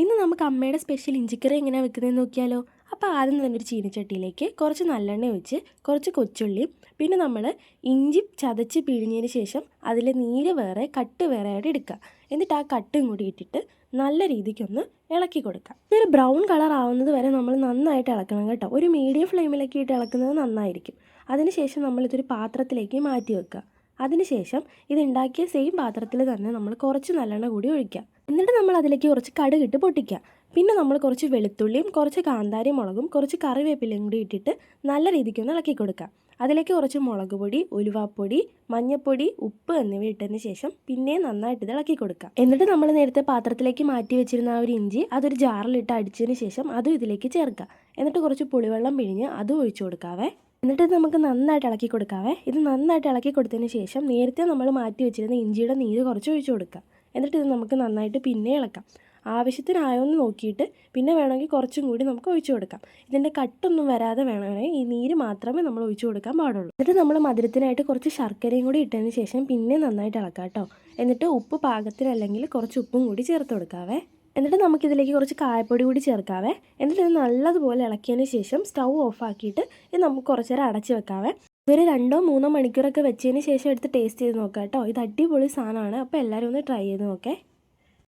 ഇന്ന് നമുക്ക് അമ്മയുടെ സ്പെഷ്യൽ ഇഞ്ചിക്കറി എങ്ങനെയാണ് വെക്കുന്നതെന്ന് നോക്കിയാലോ? അപ്പോൾ ആദ്യം തന്നെ ഒരു ചീനിച്ചട്ടിയിലേക്ക് കുറച്ച് നല്ലെണ്ണ ഒഴിച്ച് കുറച്ച് കൊച്ചുള്ളിയും പിന്നെ നമ്മൾ ഇഞ്ചി ചതച്ച് പിഴിഞ്ഞതിന് ശേഷം അതിൽ നീര് വേറെ കട്ട് വേറെ ആയിട്ട് എടുക്കുക. എന്നിട്ട് ആ കട്ടും കൂടി ഇട്ടിട്ട് നല്ല രീതിക്കൊന്ന് ഇളക്കി കൊടുക്കുക. ഇതൊരു ബ്രൗൺ കളർ ആവുന്നത് വരെ നമ്മൾ നന്നായിട്ട് ഇളക്കണം കേട്ടോ. ഒരു മീഡിയം ഫ്ലെയിമിലൊക്കെ ഇട്ട് ഇളക്കുന്നത് നന്നായിരിക്കും. അതിനുശേഷം നമ്മളിതൊരു പാത്രത്തിലേക്ക് മാറ്റി വെക്കുക. അതിനുശേഷം ഇത് ഉണ്ടാക്കിയ സെയിം പാത്രത്തിൽ തന്നെ നമ്മൾ കുറച്ച് നല്ലെണ്ണ കൂടി ഒഴിക്കുക. എന്നിട്ട് നമ്മൾ അതിലേക്ക് കുറച്ച് കടുകിട്ട് പൊട്ടിക്കുക. പിന്നെ നമ്മൾ കുറച്ച് വെളുത്തുള്ളിയും കുറച്ച് കാന്താരി മുളകും കുറച്ച് കറിവേപ്പിലയും കൂടി ഇട്ടിട്ട് നല്ല രീതിക്ക് ഒന്ന് ഇളക്കി കൊടുക്കുക. അതിലേക്ക് കുറച്ച് മുളക് പൊടി ഉലുവാപ്പൊടി മഞ്ഞൾപ്പൊടി ഉപ്പ് എന്നിവ ഇട്ടതിന് ശേഷം പിന്നെ നന്നായിട്ട് ഇത് ഇളക്കി കൊടുക്കുക. എന്നിട്ട് നമ്മൾ നേരത്തെ പാത്രത്തിലേക്ക് മാറ്റി വെച്ചിരുന്ന ആ ഒരു ഇഞ്ചി അതൊരു ജാറിലിട്ട് അടിച്ചതിന് ശേഷം അതും ഇതിലേക്ക് ചേർക്കുക. എന്നിട്ട് കുറച്ച് പുളിവെള്ളം പിഴിഞ്ഞ് അതും ഒഴിച്ചു കൊടുക്കാവേ. എന്നിട്ട് നമുക്ക് നന്നായിട്ട് ഇളക്കി കൊടുക്കാവേ. ഇത് നന്നായിട്ട് ഇളക്കി കൊടുത്തതിന് ശേഷം നേരത്തെ നമ്മൾ മാറ്റി വെച്ചിരുന്ന ഇഞ്ചിയുടെ നീര് കുറച്ച് ഒഴിച്ചു കൊടുക്കുക. എന്നിട്ട് ഇത് നമുക്ക് നന്നായിട്ട് പിന്നെ ഇളക്കാം. ആവശ്യത്തിനായോ എന്ന് നോക്കിയിട്ട് പിന്നെ വേണമെങ്കിൽ കുറച്ചും കൂടി നമുക്ക് ഒഴിച്ചു കൊടുക്കാം. ഇതിന്റെ കട്ടൊന്നും വരാതെ വേണമെങ്കിൽ ഈ നീര് മാത്രമേ നമ്മൾ ഒഴിച്ചു കൊടുക്കാൻ പാടുള്ളൂ. എന്നിട്ട് നമ്മൾ മധുരത്തിനായിട്ട് കുറച്ച് ശർക്കരയും കൂടി ഇട്ടതിന് ശേഷം പിന്നെ നന്നായിട്ട് ഇളക്കാം കേട്ടോ. എന്നിട്ട് ഉപ്പ് പാകത്തിനല്ലെങ്കിൽ കുറച്ച് ഉപ്പും കൂടി ചേർത്ത് കൊടുക്കാവേ. എന്നിട്ട് നമുക്കിതിലേക്ക് കുറച്ച് കായപ്പൊടി കൂടി ചേർക്കാവേ. എന്നിട്ട് ഇത് നല്ലതുപോലെ ഇളക്കിയതിന് ശേഷം സ്റ്റൗ ഓഫാക്കിയിട്ട് ഇത് നമുക്ക് കുറച്ച് നേരം അടച്ച് വെക്കാവേ. ഇതൊരു രണ്ടോ മൂന്നോ മണിക്കൂറൊക്കെ വെച്ചതിന് ശേഷം എടുത്ത് ടേസ്റ്റ് ചെയ്ത് നോക്കാം കേട്ടോ ഇത് അടിപൊളി സാധനമാണ്. അപ്പോൾ എല്ലാവരും ഒന്ന് ട്രൈ ചെയ്ത് നോക്കേ.